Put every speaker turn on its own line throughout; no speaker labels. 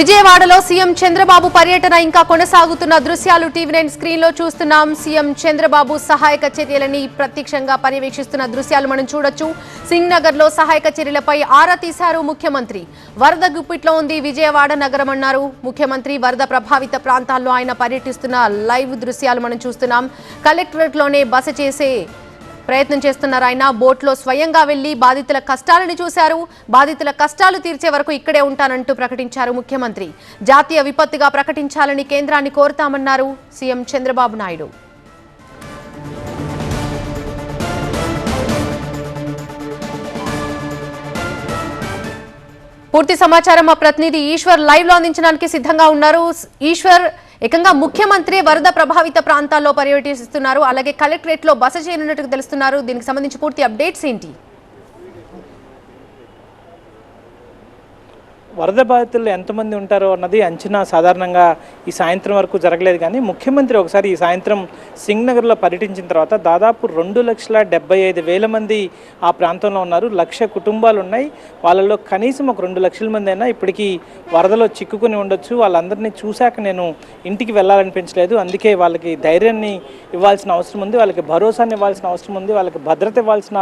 విజయవాడలో సీఎం చంద్రబాబు పర్యటన ఇంకా కొనసాగుతున్న దృశ్యాలు టీవీ నైన్ స్క్రీన్లో చూస్తున్నాం. సీఎం చంద్రబాబు సహాయక చర్యలని ప్రత్యక్షంగా పర్యవేక్షిస్తున్న దృశ్యాలు మనం చూడొచ్చు. సింగ్ నగర్లో సహాయక చర్యలపై ఆరా తీశారు ముఖ్యమంత్రి. వరద గుప్పిట్లో ఉంది విజయవాడ నగరం అన్నారు. ముఖ్యమంత్రి వరద ప్రభావిత ప్రాంతాల్లో ఆయన పర్యటిస్తున్న లైవ్ దృశ్యాలు మనం చూస్తున్నాం. కలెక్టరేట్లోనే బస చేసే ప్రయత్నం చేస్తున్నారు. ఆయన బోట్లో స్వయంగా వెళ్ళి బాధితుల కష్టాలను చూశారు. బాధితుల కష్టాలు తీర్చే వరకు ఇక్కడే ఉంటానంటూ ప్రకటించారు ముఖ్యమంత్రి. జాతీయ విపత్తుగా ప్రకటించాలని కేంద్రాన్ని కోరుతామన్నారు సీఎం చంద్రబాబు నాయుడు. పూర్తి సమాచారం మా ప్రతినిధి ఈశ్వర్ లైవ్లో అందించడానికి సిద్ధంగా ఉన్నారు. ఈశ్వర్ ఏకంగా ముఖ్యమంత్రి వరద ప్రభావిత ప్రాంతాల్లో పర్యటిస్తున్నారు. అలాగే కలెక్టరేట్లో బస చేయనున్నట్టు తెలుస్తున్నారు. దీనికి సంబంధించి పూర్తి అప్డేట్స్ ఏంటి?
వరద బాధితులు ఎంతమంది ఉంటారో అన్నది అంచనా సాధారణంగా ఈ సాయంత్రం వరకు జరగలేదు. కానీ ముఖ్యమంత్రి ఒకసారి ఈ సాయంత్రం సింగ్నగర్లో పర్యటించిన తర్వాత దాదాపు రెండు లక్షల డెబ్బై ఐదు వేల మంది ఆ ప్రాంతంలో ఉన్నారు. లక్ష కుటుంబాలు ఉన్నాయి వాళ్ళలో కనీసం ఒక రెండు లక్షల మంది అయినా ఇప్పటికీ వరదలో చిక్కుకుని ఉండొచ్చు. వాళ్ళందరినీ చూశాక నేను ఇంటికి వెళ్ళాలనిపించలేదు. అందుకే వాళ్ళకి ధైర్యాన్ని ఇవ్వాల్సిన అవసరం ఉంది. వాళ్ళకి భరోసాని ఇవ్వాల్సిన అవసరం ఉంది. వాళ్ళకి భద్రత ఇవ్వాల్సిన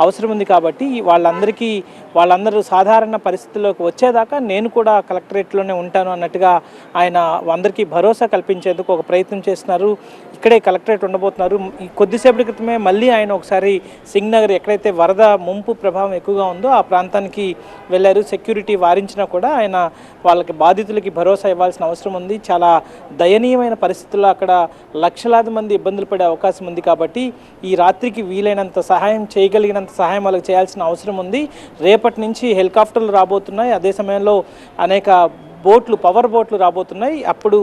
అవసరం ఉంది. కాబట్టి వాళ్ళందరికీ వాళ్ళందరూ సాధారణ పరిస్థితుల్లోకి వచ్చేదాకా నేను కూడా కలెక్టరేట్లోనే ఉంటాను అన్నట్టుగా ఆయన అందరికీ భరోసా కల్పించేందుకు ఒక ప్రయత్నం చేస్తున్నారు. ఇక్కడే కలెక్టరేట్ ఉండబోతున్నారు. కొద్దిసేపటి క్రితమే మళ్ళీ ఆయన ఒకసారి సింగ్ నగర్ ఎక్కడైతే వరద ముంపు ప్రభావం ఎక్కువగా ఉందో ఆ ప్రాంతానికి వెళ్ళారు. సెక్యూరిటీ వారించినా కూడా ఆయన వాళ్ళకి బాధితులకి భరోసా ఇవ్వాల్సిన అవసరం ఉంది. చాలా దయనీయమైన పరిస్థితుల్లో అక్కడ లక్షలాది మంది ఇబ్బందులు పడే అవకాశం ఉంది కాబట్టి ఈ రాత్రికి వీలైనంత సహాయం చేయగలిగినంత సహాయం వాళ్ళకి చేయాల్సిన అవసరం ఉంది. రేపటి నుంచి హెలికాప్టర్లు రాబోతున్నాయి. అదే సమయంలో అనేక బోట్లు పవర్ బోట్లు రాబోతున్నాయి. అప్పుడు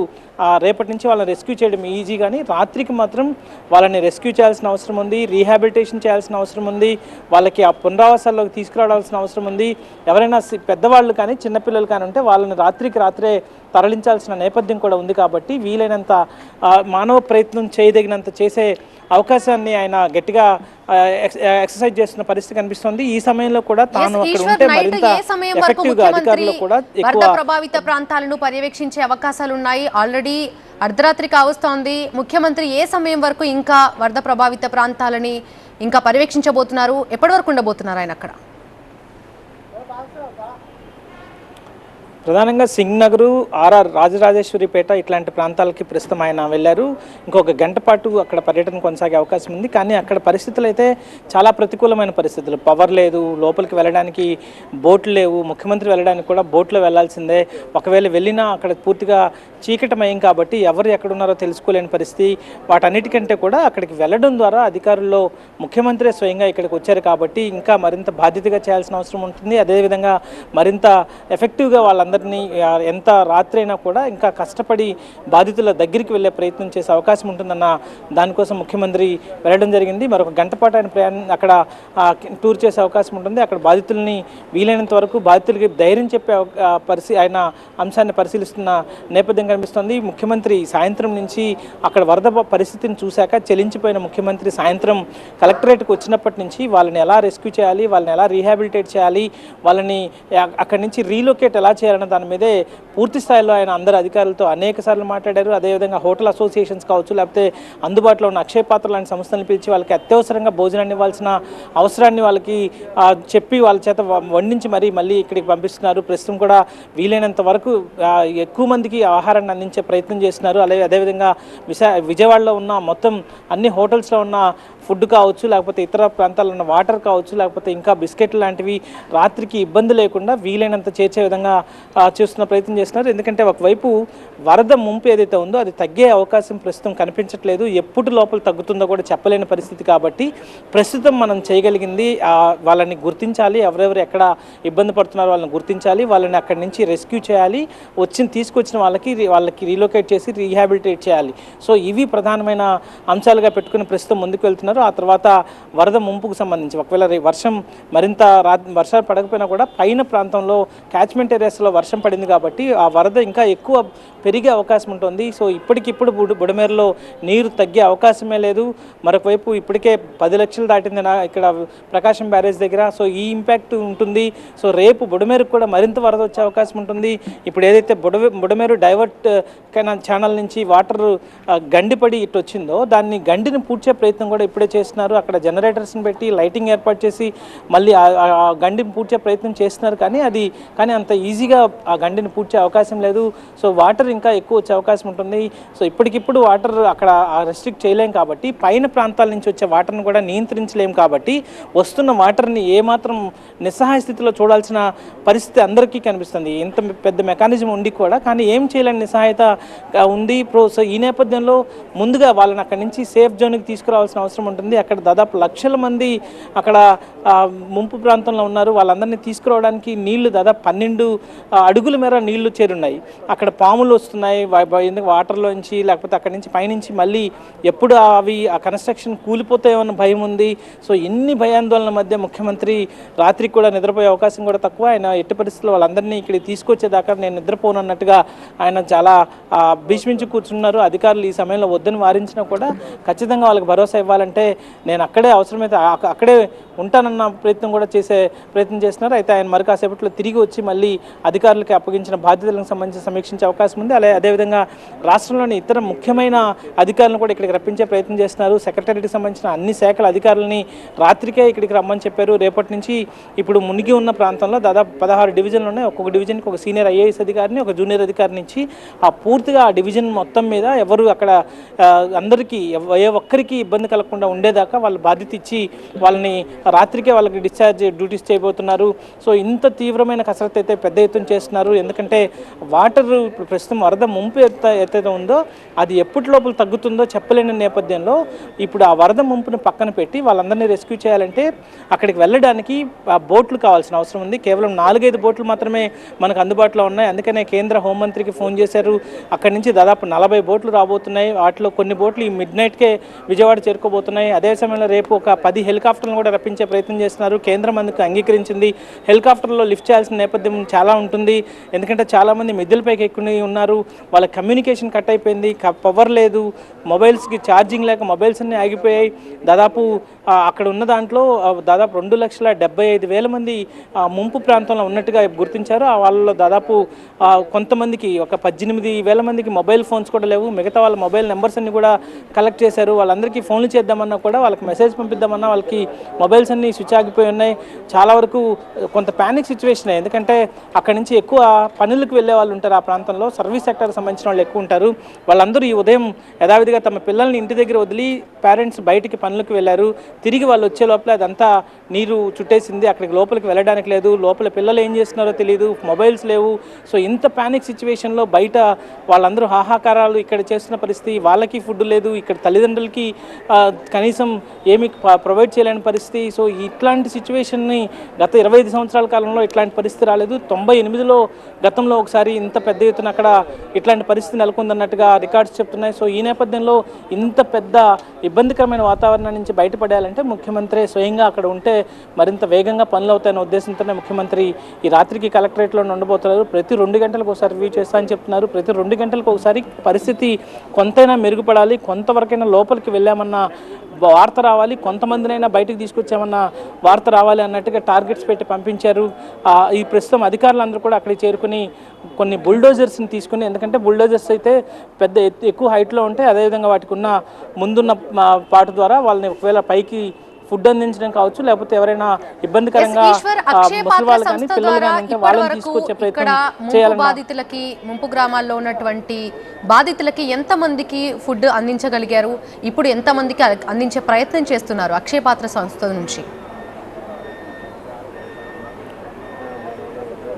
రేపటి నుంచి వాళ్ళని రెస్క్యూ చేయడం ఈజీ కానీ రాత్రికి మాత్రం వాళ్ళని రెస్క్యూ చేయాల్సిన అవసరం ఉంది రీహాబిలిటేషన్ చేయాల్సిన అవసరం ఉంది వాళ్ళకి ఆ పునరావాసాల్లోకి తీసుకురావాల్సిన అవసరం ఉంది. ఎవరైనా పెద్దవాళ్ళు కానీ చిన్నపిల్లలు కానీ ఉంటే వాళ్ళని రాత్రికి రాత్రే తరలించాల్సిన నేపథ్యం కూడా ఉంది కాబట్టి వీలైనంత మానవ ప్రయత్నం చేయదగినంత చేసే అవకాశాన్ని ఆయన గట్టిగా ఎక్సర్సైజ్ చేస్తున్న పరిస్థితి కనిపిస్తుంది. ఈ సమయంలో కూడా తాను అక్కడ ఉంటే మరింత
ఎఫెక్టివ్గా
అధికారులు కూడా ఎక్కువ
ప్రభావిత ప్రాంతాలను పర్యవేక్షించే అవకాశాలు ఉన్నాయి ఆల్రెడీ అర్ధరాత్రి కావస్తోంది. ముఖ్యమంత్రి ఏ సమయం వరకు ఇంకా వరద ప్రభావిత ప్రాంతాలని ఇంకా పర్యవేక్షించబోతున్నారు? ఎప్పటి వరకు ఉండబోతున్నారు ఆయన అక్కడ?
ప్రధానంగా సింగ్ నగరు ఆర్ఆర్ రాజరాజేశ్వరిపేట ఇట్లాంటి ప్రాంతాలకి ప్రస్తుతం ఆయన వెళ్ళారు. ఇంకొక గంట పాటు అక్కడ పర్యటన కొనసాగే అవకాశం ఉంది. కానీ అక్కడ పరిస్థితులు అయితే చాలా ప్రతికూలమైన పరిస్థితులు. పవర్ లేదు లోపలికి వెళ్ళడానికి బోట్లు లేవు ముఖ్యమంత్రి వెళ్ళడానికి కూడా బోట్లో వెళ్ళాల్సిందే. ఒకవేళ వెళ్ళినా అక్కడ పూర్తిగా చీకటమయం కాబట్టి ఎవరు ఎక్కడున్నారో తెలుసుకోలేని పరిస్థితి. వాటన్నిటికంటే కూడా అక్కడికి వెళ్ళడం ద్వారా అధికారుల్లో ముఖ్యమంత్రి స్వయంగా ఇక్కడికి వచ్చారు కాబట్టి ఇంకా మరింత బాధ్యతగా చేయాల్సిన అవసరం ఉంటుంది. అదేవిధంగా మరింత ఎఫెక్టివ్గా వాళ్ళందరూ అందరినీ ఎంత రాత్రి అయినా కూడా ఇంకా కష్టపడి బాధితుల దగ్గరికి వెళ్ళే ప్రయత్నం చేసే అవకాశం ఉంటుందన్న దానికోసం ముఖ్యమంత్రి వెళ్ళడం జరిగింది. మరొక గంట పాటు ఆయన ప్రయాణం అక్కడ టూర్ చేసే అవకాశం ఉంటుంది. అక్కడ బాధితుల్ని వీలైనంత వరకు బాధితులకి ధైర్యం చెప్పే పరిశీ పరిస్థితి ఆయన అంశాన్ని పరిశీలిస్తున్న నేపథ్యం కనిపిస్తోంది. ముఖ్యమంత్రి సాయంత్రం నుంచి అక్కడ వరద పరిస్థితిని చూశాక చెలించిపోయిన ముఖ్యమంత్రి సాయంత్రం కలెక్టరేట్కి వచ్చినప్పటి నుంచి వాళ్ళని ఎలా రెస్క్యూ చేయాలి వాళ్ళని ఎలా రీహాబిలిటేట్ చేయాలి వాళ్ళని అక్కడి నుంచి రీలొకేట్ ఎలా చేయాలన్న దాని మీదే పూర్తి స్థాయిలో ఆయన అందరు అధికారులతో అనేక సార్లు మాట్లాడారు. అదేవిధంగా హోటల్ అసోసియేషన్స్ కావచ్చు లేకపోతే అందుబాటులో ఉన్న అక్షయ పాత్ర లాంటి సంస్థలను పిలిచి వాళ్ళకి అత్యవసరంగా భోజనాన్ని ఇవ్వాల్సిన అవసరాన్ని వాళ్ళకి చెప్పి వాళ్ళ చేత వండించి మరీ మళ్ళీ ఇక్కడికి పంపిస్తున్నారు. ప్రస్తుతం కూడా వీలైనంత వరకు ఎక్కువ మందికి ఆహారాన్ని అందించే ప్రయత్నం చేస్తున్నారు. అలాగే అదేవిధంగా విశా విజయవాడలో ఉన్న మొత్తం అన్ని హోటల్స్లో ఉన్న ఫుడ్ కావచ్చు లేకపోతే ఇతర ప్రాంతాల్లో ఉన్న వాటర్ కావచ్చు లేకపోతే ఇంకా బిస్కెట్లు లాంటివి రాత్రికి ఇబ్బంది లేకుండా వీలైనంత చేర్చే విధంగా చేస్తున్న ప్రయత్నం చేస్తున్నారు. ఎందుకంటే ఒకవైపు వరద ముంపు ఏదైతే ఉందో అది తగ్గే అవకాశం ప్రస్తుతం కనిపించట్లేదు. ఎప్పుడు లోపల తగ్గుతుందో కూడా చెప్పలేని పరిస్థితి కాబట్టి ప్రస్తుతం మనం చేయగలిగింది వాళ్ళని గుర్తించాలి. ఎవరెవరు ఎక్కడ ఇబ్బంది పడుతున్నారో వాళ్ళని గుర్తించాలి. వాళ్ళని అక్కడి నుంచి రెస్క్యూ చేయాలి. వచ్చిన తీసుకొచ్చిన వాళ్ళకి వాళ్ళకి రీలొకేట్ చేసి రీహాబిలిటేట్ చేయాలి. సో ఇవి ప్రధానమైన అంశాలుగా పెట్టుకుని ప్రస్తుతం ముందుకు వెళ్తున్నారు. ఆ తర్వాత వరద ముంపుకు సంబంధించి ఒకవేళ వర్షం మరింత రా వర్షాలు పడకపోయినా కూడా పైన ప్రాంతంలో క్యాచ్మెంట్ ఏరియాస్లో వర్షం వర్షం పడింది కాబట్టి ఆ వరద ఇంకా ఎక్కువ పెరిగే అవకాశం ఉంటుంది. సో ఇప్పటికిప్పుడు బుడ బుడమేరులో నీరు తగ్గే అవకాశమే లేదు. మరొకవైపు ఇప్పటికే పది లక్షలు దాటింది నా ఇక్కడ ప్రకాశం బ్యారేజ్ దగ్గర. సో ఈ ఇంపాక్ట్ ఉంటుంది. సో రేపు బుడమేరుకు కూడా మరింత వరద వచ్చే అవకాశం ఉంటుంది. ఇప్పుడు ఏదైతే బుడమే బుడమేరు డైవర్ట్ ఛానల్ నుంచి వాటర్ గండిపడి ఇటు వచ్చిందో దాన్ని గండిని పూడ్చే ప్రయత్నం కూడా ఇప్పుడే చేస్తున్నారు. అక్కడ జనరేటర్స్ని పెట్టి లైటింగ్ ఏర్పాటు చేసి మళ్ళీ ఆ గండిని పూడ్చే ప్రయత్నం చేస్తున్నారు. కానీ అది కానీ అంత ఈజీగా ఆ గండిని పూడ్చే అవకాశం లేదు. సో వాటర్ ఇంకా ఎక్కువ వచ్చే అవకాశం ఉంటుంది. సో ఇప్పటికిప్పుడు వాటర్ అక్కడ రెస్ట్రిక్ట్ చేయలేం కాబట్టి పైన ప్రాంతాల నుంచి వచ్చే వాటర్ని కూడా నియంత్రించలేం కాబట్టి వస్తున్న వాటర్ని ఏమాత్రం నిస్సహాయ స్థితిలో చూడాల్సిన పరిస్థితి అందరికీ కనిపిస్తుంది. ఇంత పెద్ద మెకానిజం ఉండి కూడా కానీ ఏం చేయలేని నిస్సహాయత ఉంది. ప్రో సో ఈ నేపథ్యంలో ముందుగా వాళ్ళని అక్కడి నుంచి సేఫ్ జోన్కి తీసుకురావాల్సిన అవసరం ఉంటుంది. అక్కడ దాదాపు లక్షల మంది అక్కడ ముంపు ప్రాంతంలో ఉన్నారు. వాళ్ళందరినీ తీసుకురావడానికి నీళ్ళు దాదాపు పన్నెండు అడుగుల మేర నీళ్ళు చేరున్నాయి. అక్కడ పాములు వస్తున్నాయి. ఎందుకు వాటర్లోంచి లేకపోతే అక్కడి నుంచి పైనుంచి మళ్ళీ ఎప్పుడు అవి ఆ కన్స్ట్రక్షన్ కూలిపోతాయేమన్న భయం ఉంది. సో ఎన్ని భయాందోళన మధ్య ముఖ్యమంత్రి రాత్రికి కూడా నిద్రపోయే అవకాశం కూడా తక్కువ. ఆయన ఎట్టి పరిస్థితుల్లో వాళ్ళందరినీ ఇక్కడ తీసుకొచ్చేదాకా నేను నిద్రపోను అన్నట్టుగా ఆయన చాలా భీష్మించి కూర్చున్నారు. అధికారులు ఈ సమయంలో వద్దని వారించినా కూడా ఖచ్చితంగా వాళ్ళకి భరోసా ఇవ్వాలంటే నేను అక్కడే అవసరమైతే అక్కడే ఉంటానన్న ప్రయత్నం కూడా చేసే ప్రయత్నం చేస్తున్నారు. అయితే ఆయన మరి కాసేపట్లో తిరిగి వచ్చి మళ్ళీ అధికారులకి అప్పగించిన బాధ్యతలకు సంబంధించి సమీక్షించే అవకాశం ఉంది. అలాగే అదేవిధంగా రాష్ట్రంలోని ఇతర ముఖ్యమైన అధికారులను కూడా ఇక్కడికి రప్పించే ప్రయత్నం చేస్తున్నారు. సెక్రటరీకి సంబంధించిన అన్ని శాఖల అధికారులని రాత్రికే ఇక్కడికి రమ్మని చెప్పారు. రేపటి నుంచి ఇప్పుడు మునిగి ఉన్న ప్రాంతంలో దాదాపు పదహారు డివిజన్లు ఉన్నాయి. ఒక్కొక్క డివిజన్కి ఒక సీనియర్ ఐఏఎస్ అధికారిని ఒక జూనియర్ అధికారిని ఇచ్చి ఆ పూర్తిగా ఆ డివిజన్ మొత్తం మీద ఎవరు అక్కడ అందరికీ ఏ ఒక్కరికి ఇబ్బంది కలగకుండా ఉండేదాకా వాళ్ళు బాధ్యత ఇచ్చి వాళ్ళని రాత్రికే వాళ్ళకి డిశ్చార్జ్ డ్యూటీస్ చేయబోతున్నారు. సో ఇంత తీవ్రమైన కసరత్తు అయితే పెద్ద ఎత్తున చేస్తున్నారు. ఎందుకంటే వాటర్ ఇప్పుడు ప్రస్తుతం వరద ముంపు ఎంత ఎత్తైతే ఉందో అది ఎప్పటి లోపల తగ్గుతుందో చెప్పలేని నేపథ్యంలో ఇప్పుడు ఆ వరద ముంపును పక్కన పెట్టి వాళ్ళందరినీ రెస్క్యూ చేయాలంటే అక్కడికి వెళ్ళడానికి ఆ బోట్లు కావాల్సిన అవసరం ఉంది. కేవలం నాలుగైదు బోట్లు మాత్రమే మనకు అందుబాటులో ఉన్నాయి. అందుకనే కేంద్ర హోంమంత్రికి ఫోన్ చేశారు. అక్కడి నుంచి దాదాపు నలభై బోట్లు రాబోతున్నాయి. వాటిలో కొన్ని బోట్లు ఈ మిడ్ నైట్కే విజయవాడ చేరుకోబోతున్నాయి. అదే సమయంలో రేపు ఒక పది హెలికాప్టర్లు కూడా రప్పించే ప్రయత్నం చేస్తున్నారు. కేంద్రం అందుకు అంగీకరించింది. హెలికాప్టర్లో లిఫ్ట్ చేయాల్సిన నేపథ్యం చాలా ఉంటుంది. ఎందుకంటే చాలామంది మిద్దెలపైకి ఎక్కుని ఉన్నారు. వాళ్ళ కమ్యూనికేషన్ కట్ అయిపోయింది. పవర్ లేదు. మొబైల్స్కి ఛార్జింగ్ లేక మొబైల్స్ అన్నీ ఆగిపోయాయి. దాదాపు అక్కడ ఉన్న దాంట్లో దాదాపు రెండు లక్షల డెబ్బై ఐదు వేల మంది ముంపు ప్రాంతంలో ఉన్నట్టుగా గుర్తించారు. వాళ్ళలో దాదాపు కొంతమందికి ఒక పద్దెనిమిది వేల మందికి మొబైల్ ఫోన్స్ కూడా లేవు. మిగతా వాళ్ళ మొబైల్ నెంబర్స్ అన్ని కూడా కలెక్ట్ చేశారు. వాళ్ళందరికీ ఫోన్లు చేద్దామన్నా కూడా వాళ్ళకి మెసేజ్ పంపిద్దామన్నా వాళ్ళకి మొబైల్స్ అన్ని స్విచ్ ఆగిపోయి ఉన్నాయి. చాలా వరకు uh, కొంత ప్యానిక్ సిచ్యువేషన్ ఎందుకంటే అక్కడి నుంచి ఎక్కువ పనులకు వెళ్ళే వాళ్ళు ఉంటారు ఆ ప్రాంతంలో. సర్వీస్ సెక్టర్ సంబంధించిన వాళ్ళు ఎక్కువ ఉంటారు. వాళ్ళందరూ ఈ ఉదయం యథావిధిగా తమ పిల్లల్ని ఇంటి దగ్గర వదిలి పేరెంట్స్ బయటికి పనులకు వెళ్ళారు. తిరిగి వాళ్ళు వచ్చే లోపల అదంతా నీరు చుట్టేసింది. అక్కడికి లోపలికి వెళ్ళడానికి లేదు. లోపల పిల్లలు ఏం చేస్తున్నారో తెలియదు మొబైల్స్ లేవు. సో ఇంత ప్యానిక్ సిచ్యువేషన్లో బయట వాళ్ళందరూ హాహాకారాలు ఇక్కడ చేస్తున్న పరిస్థితి. వాళ్ళకి ఫుడ్ లేదు. ఇక్కడ తల్లిదండ్రులకి uh, కనీసం ఏమి ప్రొవైడ్ చేయలేని పరిస్థితి. సో ఇట్లాంటి సిచ్యువేషన్ని గత ఇరవై ఐదు సంవత్సరాల కాలంలో ఇట్లాంటి పరిస్థితి రాలేదు. తొంభై ఎనిమిదిలో గతంలో ఒకసారి ఇంత పెద్ద ఎత్తున అక్కడ ఇట్లాంటి పరిస్థితి నెలకొందన్నట్టుగా రికార్డ్స్ చెప్తున్నాయి. సో ఈ నేపథ్యంలో ఇంత పెద్ద ఇబ్బందికరమైన వాతావరణం నుంచి బయటపడాలంటే ముఖ్యమంత్రి స్వయంగా అక్కడ ఉంటే మరింత వేగంగా పనులు అవుతాయనే ఉద్దేశంతోనే ముఖ్యమంత్రి ఈ రాత్రికి కలెక్టరేట్లో ఉండబోతున్నారు ప్రతి రెండు గంటలకు ఒకసారి రివ్యూ చేస్తా అని చెప్తున్నారు. ప్రతి రెండు గంటలకు ఒకసారి పరిస్థితి కొంతైనా మెరుగుపడాలి. కొంతవరకైనా లోపలికి వెళ్ళామన్న వార్త రావాలి కొంతమందినైనా బయటకు తీసుకొచ్చామన్న వార్త రావాలి అన్నట్టుగా టార్గెట్స్ పెట్టి పంపించారు. ఈ ప్రస్తుతం అధికారులందరూ కూడా అక్కడికి చేరుకుని కొన్ని బుల్డోజర్స్ని తీసుకుని ఎందుకంటే బుల్డోజర్స్ అయితే పెద్ద ఎత్తు ఎక్కువ హైట్లో ఉంటాయి. అదేవిధంగా వాటికి ఉన్న ముందున్న పాటు ద్వారా వాళ్ళని ఒకవేళ పైకి ఫుడ్ అందించడం కావచ్చు లేకపోతే ఎవరైనా ఇబ్బందికరంగా ముసలి వాళ్ళు కానీ పిల్లలు కానీ వాళ్ళని తీసుకొచ్చే ప్రయత్నం
బాధితులకి ముంపు గ్రామాల్లో ఉన్నటువంటి బాధితులకి ఎంత మందికి ఫుడ్ అందించగలిగారు? ఇప్పుడు ఎంత మందికి అందించే ప్రయత్నం చేస్తున్నారు అక్షయ పాత్ర సంస్థ నుంచి?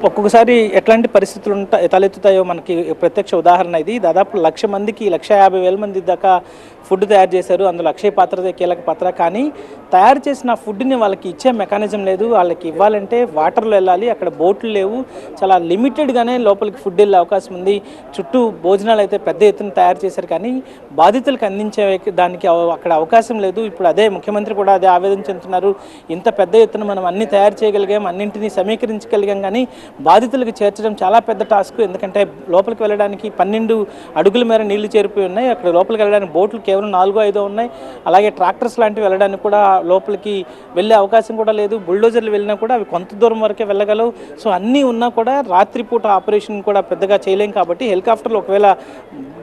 ఒక్కొక్కసారి ఎట్లాంటి పరిస్థితులు ఉంటా తలెత్తుతాయో మనకి ప్రత్యక్ష ఉదాహరణ ఇది. దాదాపు లక్ష మందికి లక్ష యాభై వేల మంది దాకా ఫుడ్ తయారు చేశారు. అందులో అక్షయ పాత్రదే కీలక పాత్ర. కానీ తయారు చేసిన ఫుడ్ని వాళ్ళకి ఇచ్చే మెకానిజం లేదు. వాళ్ళకి ఇవ్వాలంటే వాటర్లో వెళ్ళాలి. అక్కడ బోట్లు లేవు. చాలా లిమిటెడ్గానే లోపలికి ఫుడ్ వెళ్ళే అవకాశం ఉంది. చుట్టూ భోజనాలు అయితే పెద్ద ఎత్తున తయారు చేశారు. కానీ బాధితులకు అందించే దానికి అవ- అక్కడ అవకాశం లేదు. ఇప్పుడు అదే ముఖ్యమంత్రి కూడా అదే ఆవేదన చెందుతున్నారు. ఇంత పెద్ద ఎత్తున మనం అన్ని తయారు చేయగలిగాం. అన్నింటినీ సమీకరించగలిగాం. కానీ బాధితులకు చేర్చడం చాలా పెద్ద టాస్క్. ఎందుకంటే లోపలికి వెళ్ళడానికి పన్నెండు అడుగుల మేర నీళ్ళు చేరిపోయి ఉన్నాయి. అక్కడ లోపలికి వెళ్ళడానికి బోట్లు కేవలం నాలుగో ఐదో ఉన్నాయి. అలాగే ట్రాక్టర్స్ లాంటివి వెళ్ళడానికి కూడా లోపలికి వెళ్ళే అవకాశం కూడా లేదు. బుల్డోజర్లు వెళ్ళినా కూడా అవి కొంత దూరం వరకే వెళ్ళగలవు. సో అన్నీ ఉన్నా కూడా రాత్రిపూట ఆపరేషన్ కూడా పెద్దగా చేయలేం కాబట్టి హెలికాప్టర్లు ఒకవేళ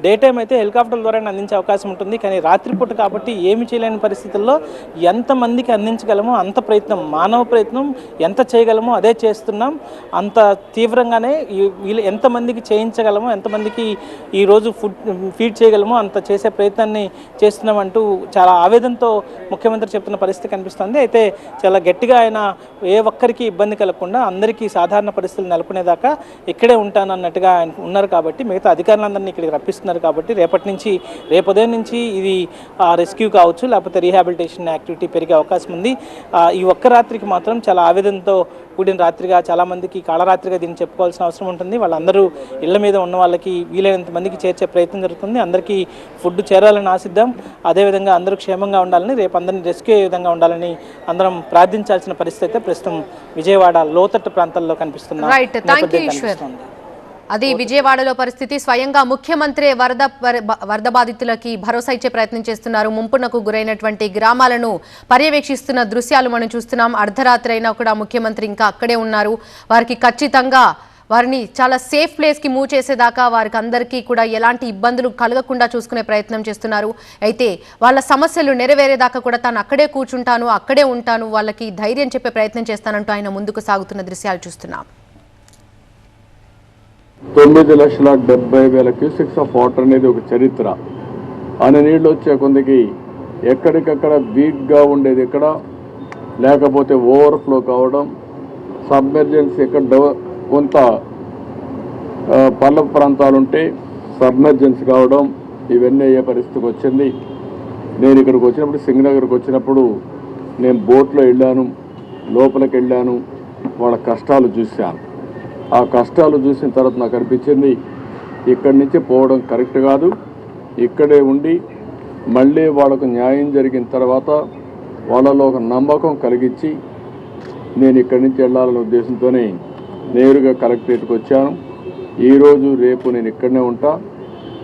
డే టైం అయితే హెలికాప్టర్ ద్వారా అందించే అవకాశం ఉంటుంది. కానీ రాత్రిపూట కాబట్టి ఏమి చేయలేని పరిస్థితుల్లో ఎంతమందికి అందించగలమో అంత ప్రయత్నం మానవ ప్రయత్నం ఎంత చేయగలమో అదే చేస్తున్నాం. అంత అంత తీవ్రంగానే వీళ్ళు ఎంతమందికి చేయించగలమో ఎంతమందికి ఈరోజు ఫుడ్ ఫీడ్ చేయగలమో అంత చేసే ప్రయత్నాన్ని చేస్తున్నామంటూ చాలా ఆవేదనతో ముఖ్యమంత్రి చెప్తున్న పరిస్థితి కనిపిస్తుంది. అయితే చాలా గట్టిగా ఆయన ఏ ఒక్కరికి ఇబ్బంది కలగకుండా అందరికీ సాధారణ పరిస్థితులు నెలకొనేదాకా ఇక్కడే ఉంటానన్నట్టుగా ఆయన ఉన్నారు కాబట్టి మిగతా అధికారులందరినీ ఇక్కడికి రప్పిస్తున్నారు కాబట్టి రేపటి నుంచి రేపు ఉదయం నుంచి ఇది రెస్క్యూ కావచ్చు లేకపోతే రీహాబిలిటేషన్ యాక్టివిటీ పెరిగే అవకాశం ఉంది. ఈ ఒక్క రాత్రికి మాత్రం చాలా ఆవేదనతో కూడిన రాత్రిగా చాలామందికి కాళరాత్రిగా దీన్ని చెప్పుకోవాల్సిన అవసరం ఉంటుంది. వాళ్ళందరూ ఇళ్ళ మీద ఉన్న వాళ్ళకి వీలైనంత మందికి చేర్చే ప్రయత్నం జరుగుతుంది. అందరికీ ఫుడ్ చేరాలని ఆశిద్దాం. అదేవిధంగా అందరూ క్షేమంగా ఉండాలని రేపు అందరినీ రెస్క్యూ అయ్యే విధంగా ఉండాలని అందరం ప్రార్థించాల్సిన పరిస్థితి అయితే ప్రస్తుతం విజయవాడ లోతట్టు ప్రాంతాల్లో కనిపిస్తున్న.
అది విజయవాడలో పరిస్థితి. స్వయంగా ముఖ్యమంత్రి వరద వరద బాధితులకి భరోసా ఇచ్చే ప్రయత్నం చేస్తున్నారు. ముంపునకు గురైనటువంటి గ్రామాలను పర్యవేక్షిస్తున్న దృశ్యాలు మనం చూస్తున్నాం. అర్ధరాత్రి అయినా కూడా ముఖ్యమంత్రి ఇంకా అక్కడే ఉన్నారు. వారికి ఖచ్చితంగా వారిని చాలా సేఫ్ ప్లేస్కి మూవ్ చేసేదాకా వారికి అందరికీ కూడా ఎలాంటి ఇబ్బందులు కలగకుండా చూసుకునే ప్రయత్నం చేస్తున్నారు. అయితే వాళ్ళ సమస్యలు నెరవేరేదాకా కూడా తాను అక్కడే కూర్చుంటాను అక్కడే ఉంటాను వాళ్ళకి ధైర్యం చెప్పే ప్రయత్నం చేస్తానంటూ ఆయన ముందుకు సాగుతున్న దృశ్యాలు చూస్తున్నాం.
తొమ్మిది లక్షల డెబ్బై వేల క్యూసిక్స్ ఆఫ్ వాటర్ అనేది ఒక చరిత్ర. అనే నీళ్ళు వచ్చే కొందికి ఎక్కడికక్కడ వీక్గా ఉండేది ఎక్కడ? లేకపోతే ఓవర్ఫ్లో కావడం సబ్మెర్జెన్స్ ఎక్కడ కొంత పల్లపు ప్రాంతాలు ఉంటే సబ్మెర్జెన్స్ కావడం ఇవన్నీ అయ్యే పరిస్థితికి వచ్చింది. నేను ఇక్కడికి వచ్చినప్పుడు సింగనగర్కి వచ్చినప్పుడు నేను బోట్లో వెళ్ళాను లోపలికి వెళ్ళాను వాళ్ళ కష్టాలు చూశాను. ఆ కష్టాలు చూసిన తర్వాత నాకు అనిపించింది ఇక్కడి నుంచి పోవడం కరెక్ట్ కాదు. ఇక్కడే ఉండి మళ్ళీ వాళ్ళకు న్యాయం జరిగిన తర్వాత వాళ్ళలో ఒక నమ్మకం కలిగించి నేను ఇక్కడి నుంచి వెళ్ళాలనే ఉద్దేశంతోనే నేరుగా కలెక్టరేట్కి వచ్చాను. ఈరోజు రేపు నేను ఇక్కడనే ఉంటా.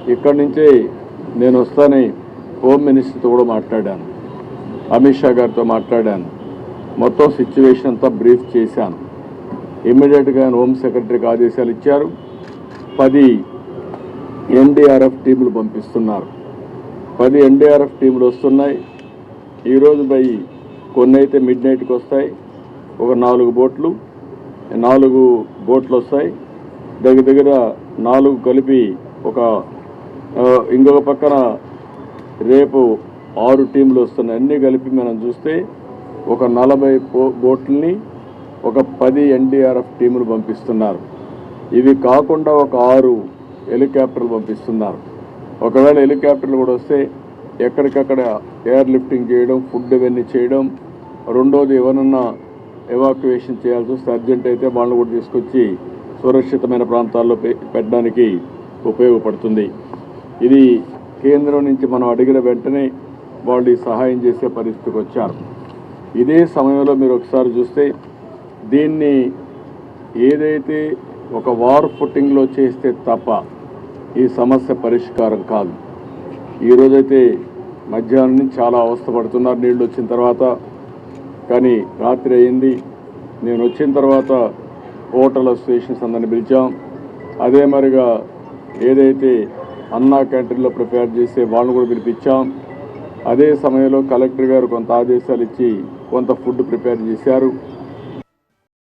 ఇక్కడి నుంచే నేను వస్తానే హోమ్ మినిస్టర్తో కూడా మాట్లాడాను. అమిత్ షా గారితో మాట్లాడాను. మొత్తం సిచ్యువేషన్ అంతా బ్రీఫ్ చేశాను. ఇమ్మీడియట్గా హోమ్ సెక్రటరీకి ఆదేశాలు ఇచ్చారు. పది ఎన్డీఆర్ఎఫ్ టీములు పంపిస్తున్నారు. పది ఎన్డీఆర్ఎఫ్ టీములు వస్తున్నాయి. ఈరోజు బై కొన్ని అయితే మిడ్ నైట్కి వస్తాయి. ఒక నాలుగు బోట్లు. నాలుగు బోట్లు వస్తాయి. దగ్గర దగ్గర నాలుగు కలిపి ఒక ఇంకొక పక్కన రేపు ఆరు టీంలు వస్తున్నాయి. అన్నీ కలిపి మనం చూస్తే ఒక నలభై బోట్లని ఒక పది ఎన్డీఆర్ఎఫ్ టీములు పంపిస్తున్నారు. ఇవి కాకుండా ఒక ఆరు హెలికాప్టర్లు పంపిస్తున్నారు. ఒకవేళ హెలికాప్టర్లు కూడా వస్తే ఎక్కడికక్కడ ఎయిర్ లిఫ్టింగ్ చేయడం ఫుడ్ ఇవన్నీ చేయడం రెండోది ఎవరన్నా ఎవాక్యువేషన్ చేయాల్సి వస్తే అర్జెంట్ అయితే వాళ్ళని కూడా తీసుకొచ్చి సురక్షితమైన ప్రాంతాల్లో పె- పెట్టడానికి ఉపయోగపడుతుంది. ఇది కేంద్రం నుంచి మనం అడిగిన వెంటనే వాళ్ళు సహాయం చేసే పరిస్థితికి వచ్చారు. ఇదే సమయంలో మీరు ఒకసారి చూస్తే దీన్ని ఏదైతే ఒక వార్ ఫుట్టింగ్లో చేస్తే తప్ప ఈ సమస్య పరిష్కారం కాదు. ఈరోజైతే మధ్యాహ్నం నుంచి చాలా అవస్థపడుతున్నారు నీళ్ళు వచ్చిన తర్వాత కానీ రాత్రి అయింది. నేను వచ్చిన తర్వాత హోటల్ అసోసియేషన్స్ అందరిని పిలిచాం. అదే మరిగా ఏదైతే అన్నా క్యాంటీన్లో ప్రిపేర్ చేసే వాళ్ళని కూడా పిలిపించాం. అదే సమయంలో కలెక్టర్ గారు కొంత ఆదేశాలు ఇచ్చి కొంత ఫుడ్ ప్రిపేర్ చేశారు.